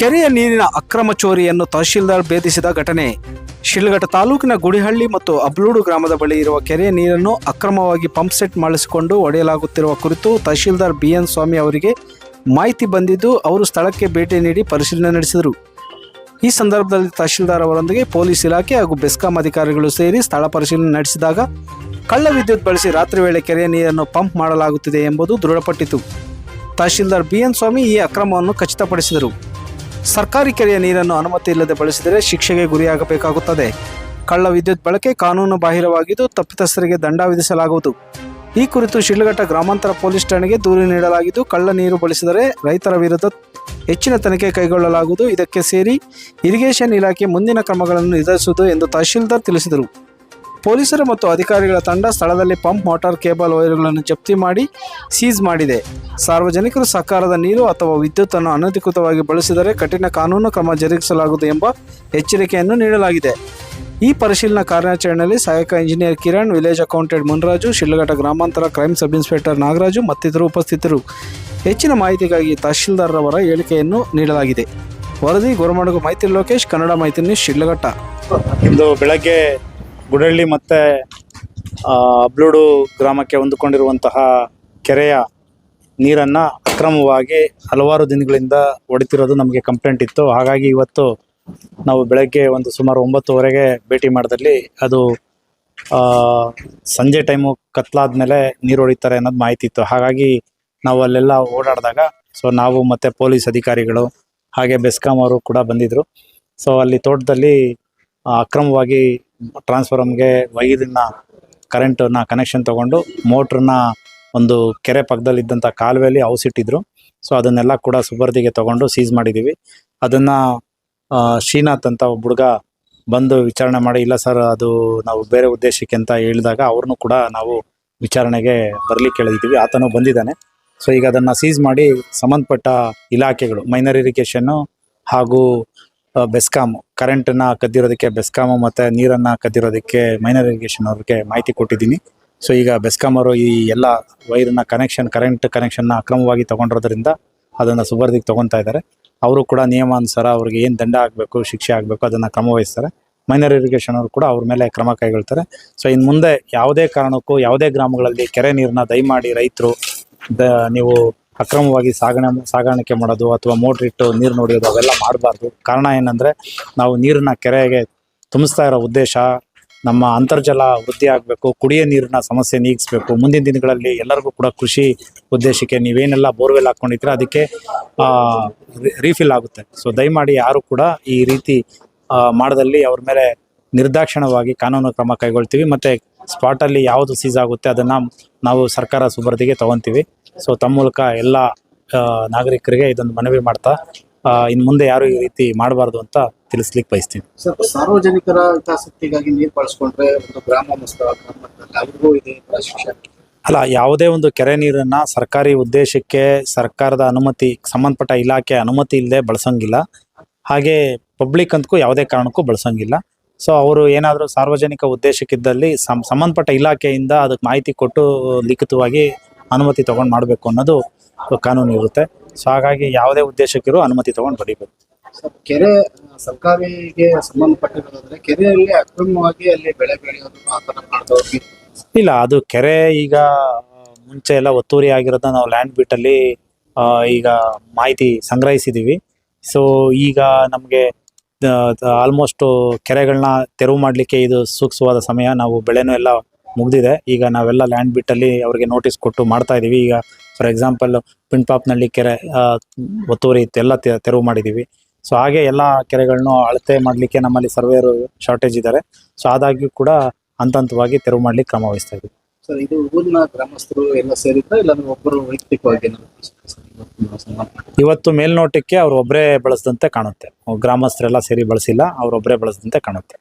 ಕೆರೆಯ ನೀರಿನ ಅಕ್ರಮ ಚೋರಿಯನ್ನು ತಹಶೀಲ್ದಾರ್ ಭೇದಿಸಿದ ಘಟನೆ. ಶಿಲ್ಘಟ್ಟ ತಾಲೂಕಿನ ಗುಡಿಹಳ್ಳಿ ಮತ್ತು ಅಬ್ಲೂಡು ಗ್ರಾಮದ ಬಳಿ ಇರುವ ಕೆರೆಯ ನೀರನ್ನು ಅಕ್ರಮವಾಗಿ ಪಂಪ್ ಸೆಟ್ ಮಾಡಿಸಿಕೊಂಡು ಒಡೆಯಲಾಗುತ್ತಿರುವ ಕುರಿತು ತಹಶೀಲ್ದಾರ್ ಬಿಎನ್ ಸ್ವಾಮಿ ಅವರಿಗೆ ಮಾಹಿತಿ ಬಂದಿದ್ದು, ಅವರು ಸ್ಥಳಕ್ಕೆ ಭೇಟಿ ನೀಡಿ ಪರಿಶೀಲನೆ ನಡೆಸಿದರು. ಈ ಸಂದರ್ಭದಲ್ಲಿ ತಹಶೀಲ್ದಾರ್ ಅವರೊಂದಿಗೆ ಪೊಲೀಸ್ ಇಲಾಖೆ ಹಾಗೂ ಬೆಸ್ಕಾಂ ಅಧಿಕಾರಿಗಳು ಸೇರಿ ಸ್ಥಳ ಪರಿಶೀಲನೆ ನಡೆಸಿದಾಗ, ಕಳ್ಳ ವಿದ್ಯುತ್ ಬಳಸಿ ರಾತ್ರಿ ವೇಳೆ ಕೆರೆಯ ನೀರನ್ನು ಪಂಪ್ ಮಾಡಲಾಗುತ್ತಿದೆ ಎಂಬುದು ದೃಢಪಟ್ಟಿತು. ತಹಶೀಲ್ದಾರ್ ಬಿಎನ್ ಸ್ವಾಮಿ ಈ ಅಕ್ರಮವನ್ನು ಖಚಿತಪಡಿಸಿದರು. ಸರ್ಕಾರಿ ಕೆರೆಯ ನೀರನ್ನು ಅನುಮತಿ ಇಲ್ಲದೆ ಬಳಸಿದರೆ ಶಿಕ್ಷೆಗೆ ಗುರಿಯಾಗಬೇಕಾಗುತ್ತದೆ. ಕಳ್ಳ ವಿದ್ಯುತ್ ಬಳಕೆ ಕಾನೂನು ಬಾಹಿರವಾಗಿದ್ದು ತಪ್ಪಿತಸ್ಥರಿಗೆ ದಂಡ ವಿಧಿಸಲಾಗುವುದು. ಈ ಕುರಿತು ಶಿಡ್ಲಘಟ್ಟ ಗ್ರಾಮಾಂತರ ಪೊಲೀಸ್ ಠಾಣೆಗೆ ದೂರು ನೀಡಲಾಗಿದ್ದು ಕಳ್ಳ ನೀರು ಬಳಸಿದರೆ ರೈತರ ವಿರುದ್ಧ ಹೆಚ್ಚಿನ ತನಿಖೆ ಕೈಗೊಳ್ಳಲಾಗುವುದು. ಇದಕ್ಕೆ ಸೇರಿ ಇರಿಗೇಷನ್ ಇಲಾಖೆ ಮುಂದಿನ ಕ್ರಮಗಳನ್ನು ನಿರ್ಧರಿಸುವುದು ಎಂದು ತಹಶೀಲ್ದಾರ್ ತಿಳಿಸಿದರು. ಪೊಲೀಸರು ಮತ್ತು ಅಧಿಕಾರಿಗಳ ತಂಡ ಸ್ಥಳದಲ್ಲಿ ಪಂಪ್ ಮೋಟಾರ್ ಕೇಬಲ್ ವೈರ್ಗಳನ್ನು ಜಪ್ತಿ ಮಾಡಿ ಸೀಜ್ ಮಾಡಿದೆ. ಸಾರ್ವಜನಿಕರು ಸರ್ಕಾರದ ನೀರು ಅಥವಾ ವಿದ್ಯುತ್ತನ್ನು ಅನಧಿಕೃತವಾಗಿ ಬಳಸಿದರೆ ಕಠಿಣ ಕಾನೂನು ಕ್ರಮ ಜರುಗಿಸಲಾಗುವುದು ಎಂಬ ಎಚ್ಚರಿಕೆಯನ್ನು ನೀಡಲಾಗಿದೆ. ಈ ಪರಿಶೀಲನಾ ಕಾರ್ಯಾಚರಣೆಯಲ್ಲಿ ಸಹಾಯಕ engineer Kiran, village accountant Munraju, Shidlaghatta ಗ್ರಾಮಾಂತರ ಕ್ರೈಮ್ ಸಬ್ ಇನ್ಸ್ಪೆಕ್ಟರ್ ನಾಗರಾಜು ಮತ್ತಿತರರು ಉಪಸ್ಥಿತರು. ಹೆಚ್ಚಿನ ಮಾಹಿತಿಗಾಗಿ ತಹಶೀಲ್ದಾರರವರ ಹೇಳಿಕೆಯನ್ನು ನೀಡಲಾಗಿದೆ. ವರದಿ, ಗೊರಮಡಗು, ಮೈತ್ರಿ ಲೋಕೇಶ್, ಕನ್ನಡ ಮೈತ್ರಿ ನ್ಯೂಸ್, ಶಿಡ್ಲಘಟ್ಟ. ಇಂದು ಬೆಳಗ್ಗೆ ಗುಡಳ್ಳಿ ಮತ್ತು ಅಬ್ಲೂಡು ಗ್ರಾಮಕ್ಕೆ ಹೊಂದಿಕೊಂಡಿರುವಂತಹ ಕೆರೆಯ ನೀರನ್ನು ಅಕ್ರಮವಾಗಿ ಹಲವಾರು ದಿನಗಳಿಂದ ಹೊಡಿತಿರೋದು ನಮಗೆ ಕಂಪ್ಲೇಂಟ್ ಇತ್ತು. ಹಾಗಾಗಿ ಇವತ್ತು ನಾವು ಬೆಳಗ್ಗೆ ಒಂದು ಸುಮಾರು ಒಂಬತ್ತುವರೆಗೆ ಭೇಟಿ ಮಾಡಿದಲ್ಲಿ ಅದು ಸಂಜೆ ಟೈಮು ಕತ್ಲಾದ್ಮೇಲೆ ನೀರು ಹೊಡಿತಾರೆ ಅನ್ನೋದು ಮಾಹಿತಿ ಇತ್ತು. ಹಾಗಾಗಿ ನಾವು ಅಲ್ಲೆಲ್ಲ ಓಡಾಡಿದಾಗ ಸೊ ನಾವು ಮತ್ತು ಪೊಲೀಸ್ ಅಧಿಕಾರಿಗಳು ಹಾಗೆ ಬೆಸ್ಕಾಂ ಅವರು ಕೂಡ ಬಂದಿದ್ದರು ಸೊ ಅಲ್ಲಿ ತೋಟದಲ್ಲಿ ಅಕ್ರಮವಾಗಿ ಟ್ರಾನ್ಸ್ಫಾರಮ್ಗೆ ವೈರನ್ನ ಕರೆಂಟನ್ನ ಕನೆಕ್ಷನ್ ತಗೊಂಡು ಮೋಟ್ರನ್ನ ಒಂದು ಕೆರೆ ಪಕ್ಕದಲ್ಲಿ ಇದ್ದಂಥ ಕಾಲುವೆಯಲ್ಲಿ ಔಸಿಟ್ಟಿದ್ರು ಸೊ ಅದನ್ನೆಲ್ಲ ಕೂಡ ಸುಬರ್ದಿಗೆ ತಗೊಂಡು ಸೀಸ್ ಮಾಡಿದ್ದೀವಿ ಅದನ್ನು ಶ್ರೀನಾಥ್ ಅಂತ ಒಬ್ಬ ಹುಡುಗ ಬಂದು ವಿಚಾರಣೆ ಮಾಡಿ, ಇಲ್ಲ ಸರ್ ಅದು ನಾವು ಬೇರೆ ಉದ್ದೇಶಕ್ಕೆ ಅಂತ ಹೇಳಿದಾಗ ಅವ್ರನ್ನೂ ಕೂಡ ನಾವು ವಿಚಾರಣೆಗೆ ಬರ್ಲಿಕ್ಕೆ ಕೇಳಿದ್ದೀವಿ ಆತನು ಬಂದಿದ್ದಾನೆ. ಸೊ ಈಗ ಅದನ್ನು ಸೀಸ್ ಮಾಡಿ ಸಂಬಂಧಪಟ್ಟ ಇಲಾಖೆಗಳು ಮೈನರ್ ಇರಿಗೇಷನ್ನು ಹಾಗೂ ಬೆಸ್ಕಾಮ್. ಕರೆಂಟನ್ನು ಕದ್ದಿರೋದಕ್ಕೆ ಬೆಸ್ಕಾಮು ಮತ್ತು ನೀರನ್ನು ಕದ್ದಿರೋದಕ್ಕೆ ಮೈನರ್ ಇರಿಗೇಷನ್ ಅವ್ರಿಗೆ ಮಾಹಿತಿ ಕೊಟ್ಟಿದ್ದೀನಿ. ಸೊ ಈಗ ಬೆಸ್ಕಾಮ್ ಅವರು ಈ ಎಲ್ಲ ವೈರನ್ನ ಕನೆಕ್ಷನ್ ಕರೆಂಟ್ ಕನೆಕ್ಷನ್ನ ಅಕ್ರಮವಾಗಿ ತಗೊಂಡಿರೋದ್ರಿಂದ ಅದನ್ನು ಸುಬರ್ದಿಗೆ ತೊಗೊತಾ ಇದ್ದಾರೆ. ಅವರು ಕೂಡ ನಿಯಮಾನುಸಾರ ಅವ್ರಿಗೆ ಏನು ದಂಡ ಆಗಬೇಕು, ಶಿಕ್ಷೆ ಆಗಬೇಕು ಅದನ್ನು ಕ್ರಮ ವಹಿಸ್ತಾರೆ ಮೈನರ್ ಇರಿಗೇಷನ್ ಅವರು ಕೂಡ ಅವ್ರ ಮೇಲೆ ಕ್ರಮ ಕೈಗೊಳ್ತಾರೆ. ಸೊ ಇನ್ನು ಮುಂದೆ ಯಾವುದೇ ಕಾರಣಕ್ಕೂ ಯಾವುದೇ ಗ್ರಾಮಗಳಲ್ಲಿ ಕೆರೆ ನೀರನ್ನ ದಯಮಾಡಿ ರೈತರು, ದ, ನೀವು ಅಕ್ರಮವಾಗಿ ಸಾಗಣೆ ಸಾಗಾಣಿಕೆ ಮಾಡೋದು ಅಥವಾ ಮೋಟ್ರ್ ಇಟ್ಟು ನೀರು ನೋಡಿಯೋದು ಅವೆಲ್ಲ ಮಾಡಬಾರ್ದು. ಕಾರಣ ಏನಂದರೆ ನಾವು ನೀರನ್ನ ಕೆರೆಗೆ ತುಂಬಿಸ್ತಾ ಇರೋ ಉದ್ದೇಶ ನಮ್ಮ ಅಂತರ್ಜಲ ವೃದ್ಧಿ ಆಗಬೇಕು, ಕುಡಿಯೋ ನೀರಿನ ಸಮಸ್ಯೆ ನೀಗಿಸ್ಬೇಕು. ಮುಂದಿನ ದಿನಗಳಲ್ಲಿ ಎಲ್ಲರಿಗೂ ಕೂಡ ಕೃಷಿ ಉದ್ದೇಶಕ್ಕೆ ನೀವೇನೆಲ್ಲ ಬೋರ್ವೆಲ್ ಹಾಕ್ಕೊಂಡಿದ್ರೆ ಅದಕ್ಕೆ ರೀಫಿಲ್ ಆಗುತ್ತೆ. ಸೊ ದಯಮಾಡಿ ಯಾರು ಕೂಡ ಈ ರೀತಿ ಮಾಡದಲ್ಲಿ ಅವ್ರ ಮೇಲೆ ನಿರ್ದಾಕ್ಷಿಣ್ಯವಾಗಿ ಕಾನೂನು ಕ್ರಮ ಕೈಗೊಳ್ತೀವಿ. ಮತ್ತು ಸ್ಪಾಟಲ್ಲಿ ಯಾವುದು ಸೀಸ್ ಆಗುತ್ತೆ ಅದನ್ನು ನಾವು ಸರ್ಕಾರ ಸುಬರ್ದಿಗೆ ತಗೊತೀವಿ. ಸೊ ತಮ್ಮ ಮೂಲಕ ಎಲ್ಲ ನಾಗರಿಕರಿಗೆ ಇದೊಂದು ಮನವಿ ಮಾಡ್ತಾ ಇನ್ನು ಮುಂದೆ ಯಾರು ಈ ರೀತಿ ಮಾಡಬಾರ್ದು ಅಂತ ತಿಳಿಸ್ಲಿಕ್ಕೆ ಬಯಸ್ತೀನಿ. ಸರ್ ಸಾರ್ವಜನಿಕರ ಹಿತಾಸಕ್ತಿಗಾಗಿ ನೀರು ಬಳಸ್ಕೊಂಡ್ರೆ ಒಂದು ಗ್ರಾಮ ಅವ್ರಿಗೂ ಇದೆ ಅಲ್ಲ ಯಾವುದೇ ಒಂದು ಕೆರೆ ನೀರನ್ನ ಸರ್ಕಾರಿ ಉದ್ದೇಶಕ್ಕೆ ಸರ್ಕಾರದ ಅನುಮತಿ ಸಂಬಂಧಪಟ್ಟ ಇಲಾಖೆ ಅನುಮತಿ ಇಲ್ಲದೆ ಬಳಸಂಗಿಲ್ಲ. ಹಾಗೆ ಪಬ್ಲಿಕ್ ಅಂತಕ್ಕೂ ಯಾವುದೇ ಕಾರಣಕ್ಕೂ ಬಳಸಂಗಿಲ್ಲ. ಸೊ ಅವರು ಏನಾದರೂ ಸಾರ್ವಜನಿಕ ಉದ್ದೇಶಕ್ಕಿದ್ದಲ್ಲಿ ಸಂಬಂಧಪಟ್ಟ ಇಲಾಖೆಯಿಂದ ಅದಕ್ಕೆ ಮಾಹಿತಿ ಕೊಟ್ಟು ಲಿಖಿತವಾಗಿ ಅನುಮತಿ ತೊಗೊಂಡು ಮಾಡಬೇಕು ಅನ್ನೋದು ಕಾನೂನು ಇರುತ್ತೆ. ಸೊ ಹಾಗಾಗಿ ಯಾವುದೇ ಉದ್ದೇಶಕ್ಕಿರೋ ಅನುಮತಿ ತೊಗೊಂಡು ಪಡಿಬೇಕು ಕೆರೆ ಸರ್ಕಾರಿಗೆ ಸಂಬಂಧಪಟ್ಟಿರೋದ್ರೆ ಕೆರೆಯಲ್ಲಿ ಅಕ್ರಮವಾಗಿ ಅಲ್ಲಿ ಬೆಳೆ ಬೆಳೆಯೋದು ಆ ಥರ ಮಾಡಿದವ್ರಿಗೆ ಇಲ್ಲ ಅದು ಕೆರೆ ಈಗ ಮುಂಚೆ ಎಲ್ಲ ಒತ್ತುವರಿ ಆಗಿರೋದನ್ನ ನಾವು ಲ್ಯಾಂಡ್ ಬಿಟ್ಟಲ್ಲಿ ಈಗ ಮಾಹಿತಿ ಸಂಗ್ರಹಿಸಿದ್ದೀವಿ ಸೊ ಈಗ ನಮಗೆ ಆಲ್ಮೋಸ್ಟ್ ಕೆರೆಗಳನ್ನ ತೆರವು ಮಾಡಲಿಕ್ಕೆ ಇದು ಸೂಕ್ತವಾದ ಸಮಯ. ನಾವು ಬೆಳೆನೂ ಎಲ್ಲ ಮುಗ್ದಿದೆ. ಈಗ ನಾವೆಲ್ಲ ಲ್ಯಾಂಡ್ ಬಿಟ್ಟಲ್ಲಿ ಅವ್ರಿಗೆ ನೋಟಿಸ್ ಕೊಟ್ಟು ಮಾಡ್ತಾ ಇದ್ದೀವಿ ಈಗ ಫಾರ್ ಎಕ್ಸಾಂಪಲ್ ಪಿನ್ಪಾಪ್ನಲ್ಲಿ ಕೆರೆ ಒತ್ತುವರಿ ಇತ್ತು ಎಲ್ಲ ತೆರವು ಮಾಡಿದ್ದೀವಿ ಸೊ ಹಾಗೆ ಎಲ್ಲ ಕೆರೆಗಳನ್ನು ಅಳತೆ ಮಾಡಲಿಕ್ಕೆ ನಮ್ಮಲ್ಲಿ ಸರ್ವೇಯರು ಶಾರ್ಟೇಜ್ ಇದ್ದಾರೆ. ಸೊ ಆದಾಗ್ಯೂ ಕೂಡ ಹಂತ ಹಂತವಾಗಿ ತೆರವು ಮಾಡ್ಲಿಕ್ಕೆ ಕ್ರಮ ವಹಿಸ್ತಾ ಇದ್ದೀವಿ ಸರ್ ಇದು ಊರಿನ ಗ್ರಾಮಸ್ಥರು ಎಲ್ಲ ಸೇರಿದ್ರೆ ಇಲ್ಲ ಒಬ್ಬರು ವೈಯಕ್ತಿಕವಾಗಿ ಏನಾದ್ರು ಸರ್, ಇವತ್ತು ಸಂಬಂಧಪಟ್ಟ ಇವತ್ತು ಮೇಲ್ನೋಟಕ್ಕೆ ಅವ್ರು ಒಬ್ಬರೇ ಬಳಸದಂತೆ ಕಾಣುತ್ತೆ. ಗ್ರಾಮಸ್ಥರೆಲ್ಲ ಸೇರಿ ಬಳಸಿಲ್ಲ ಅವ್ರೊಬ್ಬರೇ ಬಳಸದಂತೆ ಕಾಣುತ್ತೆ.